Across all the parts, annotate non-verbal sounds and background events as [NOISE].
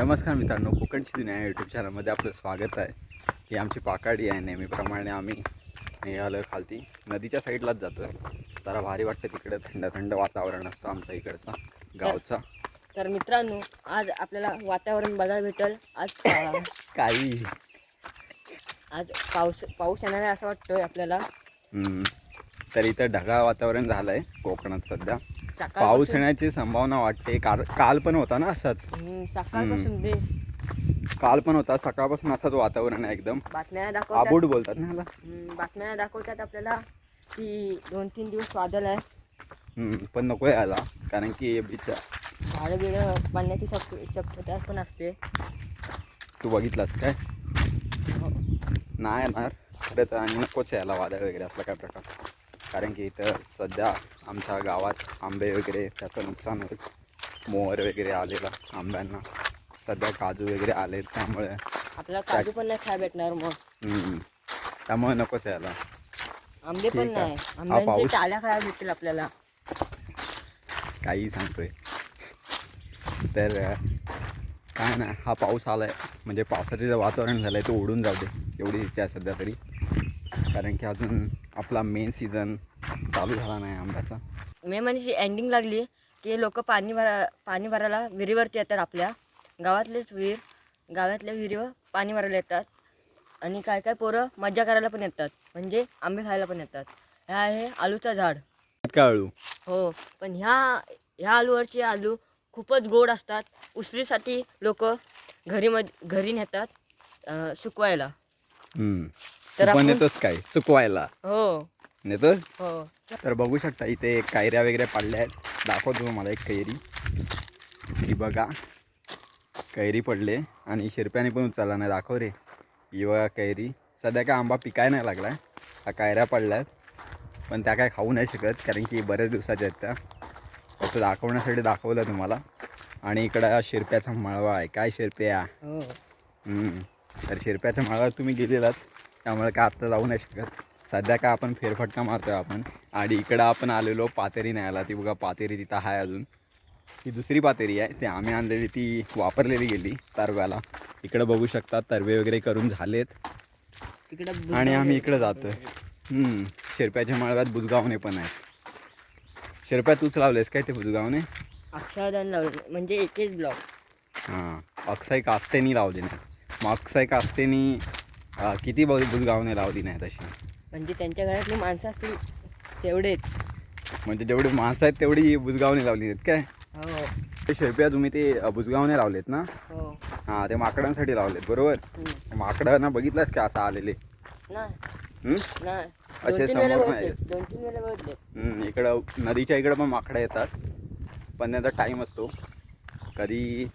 नमस्कार मित्रांनो कोकणची दुनिया या यूट्यूब चॅनलमध्ये आपलं स्वागत आहे. ही आमची पाकाडी आहे नेहमीप्रमाणे आम्ही निघालो खालती. नदीच्या साईडलाच जातो आहे जरा भारी वाटतं तिकडे थंड थंड वातावरण असतं आमचं इकडचा गावचा. तर मित्रांनो आज आपल्याला वातावरण बघायला भेटेल. आज पा- काही. आज पाऊस पाऊस येणार आहे असं वाटतंय आपल्याला. हम्म. तर इथं ढगाळ वातावरण झालं आहे कोकणात सध्या. पाऊस येण्याची संभावना वाटते. काल काल पण होता ना असाच. सकाळपासून काल पण होता. सकाळपासून असाच वातावरण आहे एकदम. बातम्या दाखवतात. आबूड बोलतात ना ह्याला. हम्म, बातम्या दाखवतात आपल्याला की दोन तीन दिवस वादळ आहे. हम्म, पण नको यायला. कारण की बिचा झाडं बिडं पडण्याची शक शक्यता पण असते. तू बघितलास काय? नाही येणार. खरं तर आणि नकोच यायला वादळ वगैरे असला काय प्रकार. कारण की इथं सध्या आमच्या गावात आंबे वगैरे त्याचं नुकसान होईल. मोहर वगैरे आलेला आंब्यांना. सध्या काजू वगैरे आले त्यामुळे आपल्याला काजू पण नाही खायला भेटणार मग. हम्म, त्यामुळे नकोच यायला. आंबे पण. नाही. आंब्यांचे पाऊस- टाल्या खायला भेटेल आपल्याला. काही सांगतोय. तर काय नाही हा पाऊस आला आहे म्हणजे पावसाचे जे वातावरण झालं आहे ते ओढून जाऊ दे. एवढी इच्छा आहे सध्या तरी. कारण की अजून आपला मेन सीझन चालू झाला नाही आंब्याचा. मे महिन्याची एंडिंग लागली की लोक पाणी भरा पाणी भरायला विहिरीवरती येतात आपल्या. गावातलेच विहीर गावातल्या विहिरीवर पाणी भरायला येतात. आणि काय काय पोरं मज्जा करायला पण येतात. म्हणजे आंबे खायला पण येतात. ह्या आहे आलूचा झाड. का अळू हो पण ह्या ह्या आलूवरचे आलू खूपच गोड असतात. उसळीसाठी लोक घरी मध घरी नेतात अं, सुकवायला. तर आपण- काय? सुकवायला. हो. नेतोस हो. तर बघू शकता इथे कैऱ्या वगैरे पडल्या आहेत. दाखवतो तुम्हाला एक कैरी. ही बघा कैरी पडले आणि शिरप्याने पण उचलला नाही. दाखव रे. ही बघा कैरी. सध्या काय आंबा पिकाय नाही लागला हा कैऱ्या पडल्या आहेत पण त्या काय खाऊ नाही शकत कारण की बऱ्याच दिवसाच्या आहेत त्या. फक्त दाखवण्यासाठी दाखवलं तुम्हाला. आणि इकडं शिरप्याचा मळवा आहे. काय शिरप्या? हो. तर शिरप्याच्या माळावर तुम्ही गेलेलात त्यामुळे काय आत्ता जाऊ नाही शकत. सध्या काय आपण फेरफटका मारतोय आपण. आणि इकडं आपण आलेलो पातेरी न्यायला. ती बघा पातेरी तिथं आहे अजून. ही दुसरी पातेरी आहे. ती आम्ही आणलेली ती वापरलेली गेली तरव्याला. इकडं बघू शकता तरवे वगैरे करून झालेत. तिकडं आणि आम्ही इकडं जातोय. हम्म. शिरप्याच्या माळव्यात बुजगावणे पण आहेत. शिरप्या तूच लावलेस काय ते बुजगावणे अक्षरदान लावले म्हणजे एकच ब्लॉक. हां अक्षय कास्तेनी लावली नाही. मग अक्षय कास्तेनी अं, किती बुजगावणे लावली नाही तशी. म्हणजे त्यांच्या घरातली माणसं असतील तेवढेच. म्हणजे जेवढी माणसं आहेत तेवढी बुजगावने लावली आहेत काय? हो. ते शेप्या तुम्ही ते बुजगावने लावलेत ना? हो. हां ते माकडांसाठी लावलेत बरोबर? हम्म. माकडांना बघितलंस का असं आलेले? नाही. हम्म? नाही. असे दोन तीन वेळा समोर बघितले नाही. दोन तीन वेळा बघितले हम्म, इकडं नदीच्या इकडं पण माकडं येतात. पण त्यांचा टाईम असतो. कधी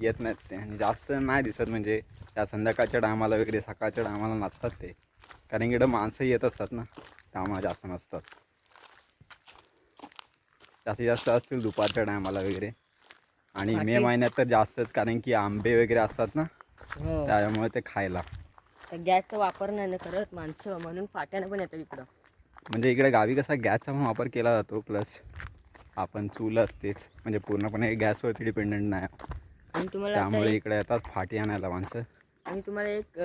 येत नाहीत ते. आणि जास्त नाही दिसत म्हणजे त्या संध्याकाळच्या टायमाला वगैरे सकाळच्या टायमाला नसतात ते. कारण इकडं माणसं येत असतात ना त्यामुळे जास्त नसतात. जास्तीत जास्त असतील दुपारच्या टायमाला वगैरे. आणि मे महिन्यात तर जास्तच कारण की आंबे वगैरे असतात ना हो. त्यामुळे ते खायला. तर गॅसचा वापर नाही ना करत माणसं म्हणून फाट्यानं पण येतात इकडं. म्हणजे इकडे गावी कसा गॅसचा पण वापर केला जातो प्लस आपण चूल असतेच म्हणजे पूर्णपणे गॅसवरती डिपेंडंट नाही. आणि तुम्हाला आता त्यामुळे इकडे येतात फाटी आणायला माणसं. आणि तुम्हाला एक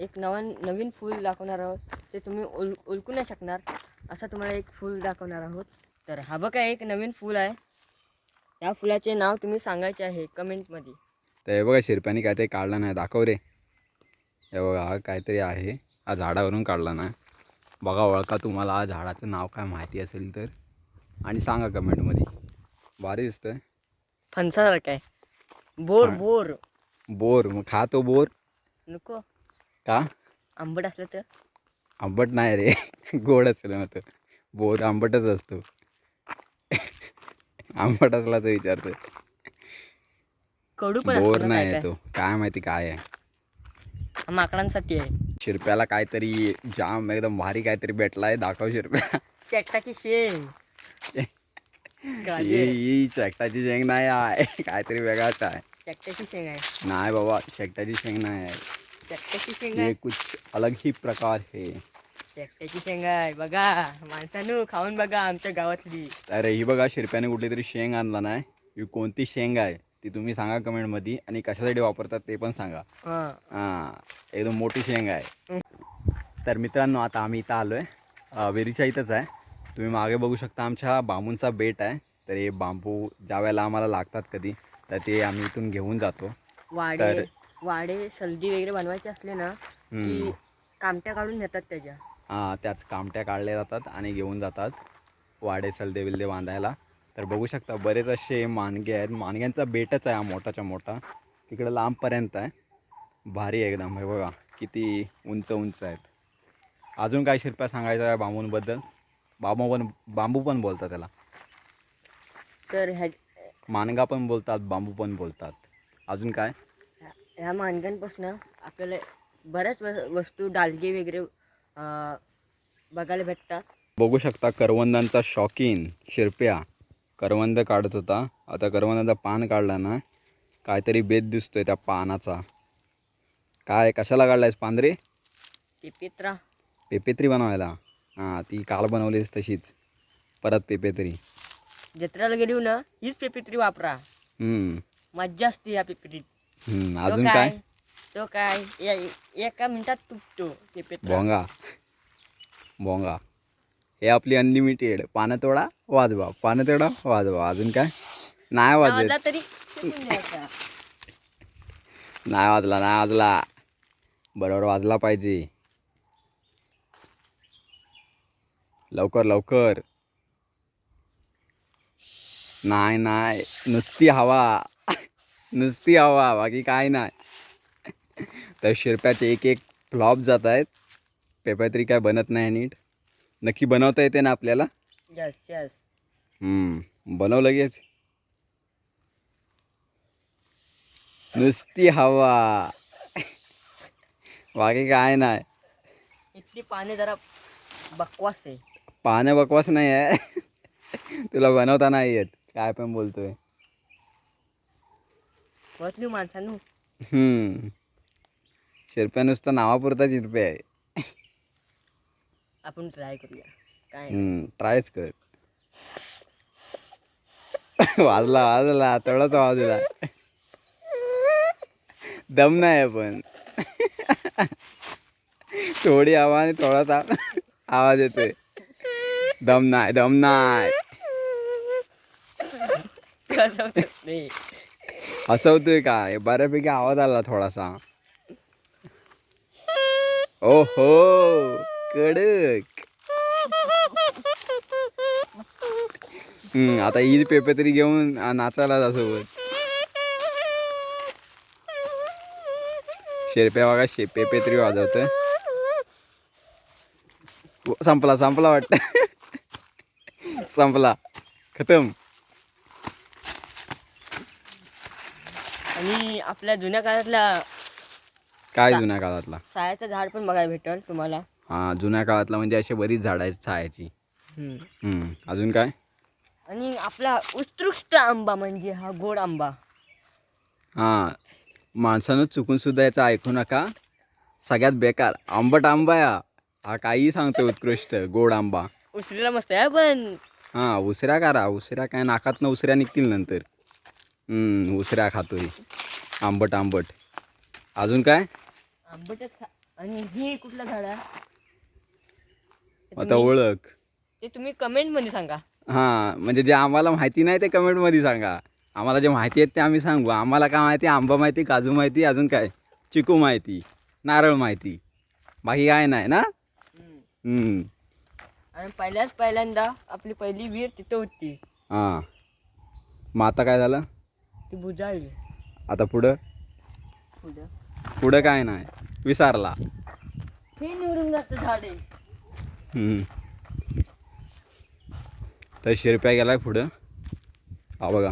एक नवन नवीन फूल दाखवणार आहोत. ते तुम्ही ओल ओळखू नाही शकणार असं तुम्हाला एक फूल दाखवणार आहोत. तर हा बघा एक नवीन फूल आहे. या फुलाचे नाव तुम्ही सांगायचे आहे कमेंटमध्ये. तर हे बघा शिरप्याने काय ते काढलं नाही. दाखव रे. हे बघा हा काहीतरी आहे. हा झाडावरून काढला नाही. बघा ओळखा तुम्हाला हा झाडाचं नाव काय माहिती असेल तर. आणि सांगा कमेंटमध्ये. भारी दिसतंय. फणसासारखं आहे. बोर हा. बोर. बोर. मग खा तो बोर. नको. का? आंबट असलं तर? आंबट नाही रे. [LAUGHS] गोड असेल मग तो बोर आंबटच असतो. [LAUGHS] आंबट असला तर विचारतो कडू पण असतो बोर ना नाही काय आहे काय. तो काय माहिती काय आहे? हा माकडांसाठी आहे. शिरप्याला काहीतरी जाम एकदम भारी काहीतरी भेटलाय. दाखव शिरप्या. चेकटाची शेंग. [LAUGHS] गाजर. ही शेकटाची शेंग नाही आहे. काहीतरी वेगळाच आहे. चेकटाची शेंग आहे. नाही बाबा शेकटाची शेंग नाही आहे. शेंग. ये आहे कुछ अलग ही प्रकार है. चेकटाची शेंग आहे बघा माणसानू खाऊन बघा आमच्या गावातली. अरे ही बघा शिरप्याने कुठली तरी शेंग आणला नाही. ही कोणती शेंग आहे ती तुम्ही सांगा कमेंटमध्ये आणि कशासाठी वापरतात ते पण सांगा. हां. हां एकदम मोठी शेंग आहे. तर मित्रांनो आता आम्ही इथं आलो आहे विहिरीच्या इथंच आहे. तुम्ही मागे बघू शकता आमच्या बांबूंचा बेट आहे. तर हे बांबू ज्या वेळेला आम्हाला लागतात कधी तर ते आम्ही इथून घेऊन जातो. तर- वाडे सलदी वगैरे बनवायचे असले ना की. कामट्या काढून नेतात त्याच्या. हां त्याच कामट्या काढल्या जातात आणि घेऊन जातात वाडे सलदे विलदे बांधायला. तर बघू शकता बरेच असे मानगे आहेत. मानग्यांचा बेटच आहे हा मोठाच्या मोठा. तिकडं लांबपर्यंत आहे. भारी आहे एकदम. हे बघा किती उंच उंच आहेत. अजून काय शिल्पा सांगायचं आहे बांबूंबद्दल? बांबू पण बांबू पण बोलतात त्याला. तर ह्या मानगा पण बोलतात बांबू पण बोलतात. अजून काय? ह्या मानगांपासून आपल्याला बऱ्याच वस्तू डालगे वगैरे बघायला भेटतात. बघू शकता करवंदांचा शौकीन शिरप्या. करवंद काढत होता. आता करवंदाचा पान काढला ना काहीतरी बेद दिसतोय त्या पानाचा. काय कशाला काढलायस पांढरे? पिपित्रा. पेपेत्री बनवायला. हां ती काल बनवलीस तशीच. परत पेपेत्री. जत्रेला गेली ना हीच पिपित्री वापरा. हम्म, मज्जा असते या पिपित्रीत हम्म, अजून काय? तो काय? या- एका मिनिटात तुटतो भोंगा. भोंगा. हे आपली अनलिमिटेड पानं तोडा वाजवा. पानं तोडा वाजवा. अजून काय? नाही वाजत. आवाजला तरी फेकून द्यायचा. नाही वाजला नाही वाजला. बरोबर वाजला पाहिजे. लवकर लवकर. नाही नाही. नुसती हवा. नुसती हवा बाकी काय नाही. तर शिरप्याचे एक एक फ्लॉप जात आहेत. पेपर तरी काय बनत नाही नीट. नक्की बनवता येते ना आपल्याला? यस यस हम्म, बनव लगेच नुसती हवा. बाकी काय नाही. इथली पाणी जरा बकवास आहे. पाहणं बकवास नाही आहे. तुला बनवता नाही येत. काय पण बोलतोय. माणसांनो. हम्म. शिरप्या नुसतं नावापुरता शिरप्या आहे. आपण ट्राय करूया. काय नाही. हम्म, ट्रायच कर. वाजला वाजला तेवढाच वाजला दम नाही पण थोडी हवा आणि थोडासा आवाज येतोय. दम नाही दम नाही. [LAUGHS] ते? हसवतोय काय बऱ्यापैकी आवाज आला थोडासा. ओ हो कडक आता ईद पेपर तरी घेऊन नाचायला जा सोबत. शेरप्या बघा शे पेपे तरी वाजवत संपला संपला वाटत. संपला. खतम आणि आपल्या जुन्या काळातल्या काय जुन्या काळातला? सायाचं झाड पण बघायला भेटेल तुम्हाला. हा जुन्या काळातला म्हणजे अशी बरीच झाडं आहेत हम्म, अजून काय? आणि आपला उत्कृष्ट आंबा म्हणजे हा गोड आंबा. हा माणसानं चुकून सुद्धा याचं ऐकू नका. सगळ्यात बेकार आंबट आंबा या. हा काही सांगतो उत्कृष्ट गोड आंबा. उचलेला मस्त आहे पण. हा उसऱ्या करा उसऱ्या काय नाकातनं उसऱ्या निघतील नंतर. हम्म, उसऱ्या खातोय. आंबट आंबट. अजून काय? आंबटच खा. आणि ही कुठलं झाड आहे? ते आता तुम्ही- ओळख. ते तुम्ही कमेंटमध्ये सांगा. हां म्हणजे जे आम्हाला माहिती नाही ते कमेंटमध्ये सांगा. आम्हाला जे माहिती आहेत ते आम्ही सांगू. आम्हाला काय माहिती? आंबा माहिती काजू माहिती अजून काय? चिकू माहिती नारळ माहिती. बाकी काय नाही ना? हम्म. आणि पहिल्याच पहिल्यांदा आपली पहिली विहीर तिथं होती. हां. मग आता काय झालं? ती बुजाळली. आता पुढं? पुढं. पुढं काय नाही. विसारला. हे निवडून जातं झाड. हम्म. तर शिरप्या गेलाय पुढं? हा बघा.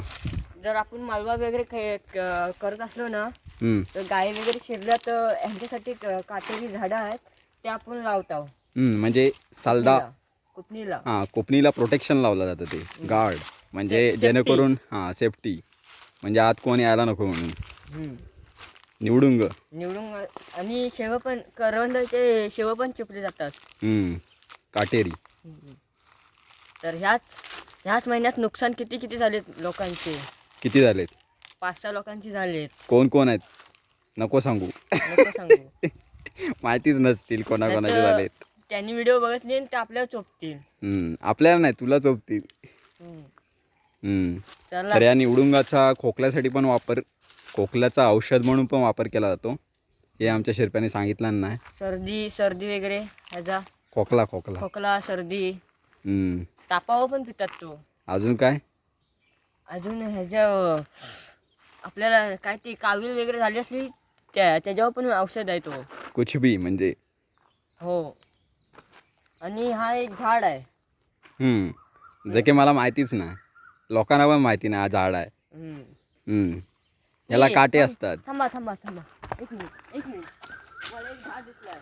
जर आपण मालवा वगैरे खे- क- करत असलो ना हम्म. तर गाय वगैरे शिरल्या तर ह्यांच्यासाठी क- काटेरी झाडं आहेत ते आपण लावतो हम्म, म्हणजे सालदा कुपणीला हां कोपणीला प्रोटेक्शन लावलं जातं ते. गार्ड म्हणजे. जेणेकरून हां सेफ्टी म्हणजे आत कोण यायला नको म्हणून. हम्म. निवडून ग. निवडून आणि शेव पण करवंदाचे शेव पण चिपले जातात. हम्म, काटेरी. तर ह्याच ह्याच महिन्यात नुकसान किती किती झाले लोकांचे? किती झालेत? पाच सहा लोकांची झाली आहेत कोण कोण आहेत? नको सांगू. नको सांगू. [LAUGHS] माहितीच नसतील कोणाकोणाचे नाहीतर झालेत. त्यांनी व्हिडिओ बघितले आणि ते आपल्याला चोपतील. हम्म, आपल्याला नाही तुला चोपतील. हम्म. तर या निवडुंगाचा खोकल्यासाठी पण वापर खोकल्याचा औषध म्हणून पण वापर केला जातो. हे आमच्या शिरप्याने सांगितलं नाही. सर्दी सर्दी वगैरे ह्याचा खोकला खोकला. खोकला सर्दी. तापावर पण पितात तो. अजून काय? अजून ह्याच्या आपल्याला काय ती कावीळ वगैरे झाली असली त्या त्याच्यावर पण औषध आहे तो. कुछ बी म्हणजे? हो. आणि हा एक झाड आहे. हम्म. जे की मला माहितीच नाही. लोकांना पण माहिती नाही हा झाड आहे. हम्म. हम्म. याला काटे थांब- असतात. थांबा थांबा थांबा. एक मिनिट एक मिनिट. मला एक झाड दिसलाय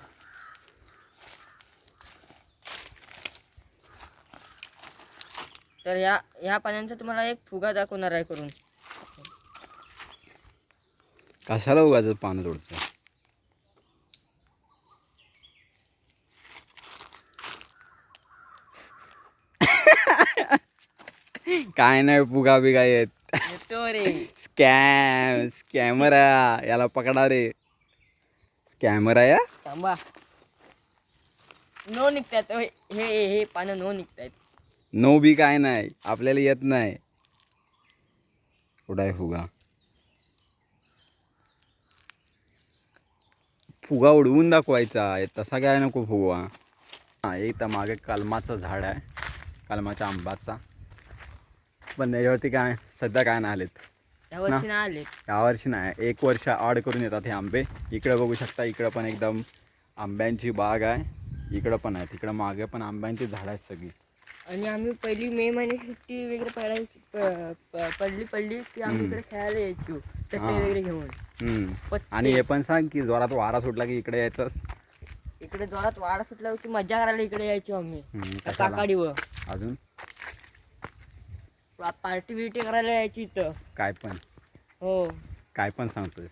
तर या या पाण्याचा तुम्हाला एक फुगा दाखवणार आहे करून. कशाला उगाच पानं तोडतं काय नाही फुगा बिगा येत. येतो रे. स्कॅम स्कॅमर आहे याला पकडा रे. स्कॅमर आहे हा? थांबा. नो निघतात हे हे हे पानं नो निघतायत. नो बी काय नाही. आपल्याला येत नाही. कुठं आहे फुगा? फुगा उडवून दाखवायचा हे तसा काय नको फुगा हा इथं मागे कलमाचं झाड आहे. कलमाच्या आंबाचा. पण त्याच्यावरती काय सध्या काय नाही आलेत. या वर्षी नाही आले यावर्षी नाही. एक वर्ष आड करून येतात हे आंबे. इकडे बघू शकता इकडं पण एकदम आंब्यांची बाग आहे. इकडं पण आहे. तिकडं मागे पण आंब्यांची झाडं आहेत सगळी. आणि आम्ही पहिली मे महिन्याची सुट्टी वगैरे पडायची प- प- पडली पडली की आम्ही. इकडे खेळायला यायचो. चटई हा. वगैरे घेऊन. हम्म. पत्ते. आणि हे पण सांग की जोरात वारा सुटला की इकडे यायचंच इकडे जोरात वाडा सुटला की मजा करायला इकडे यायचो आम्ही. हम्म, कशाला? काकाडीवर. अजून? पार्टी बिर्टी करायला यायची इथं. काय पण. हो. काय पण सांगतोस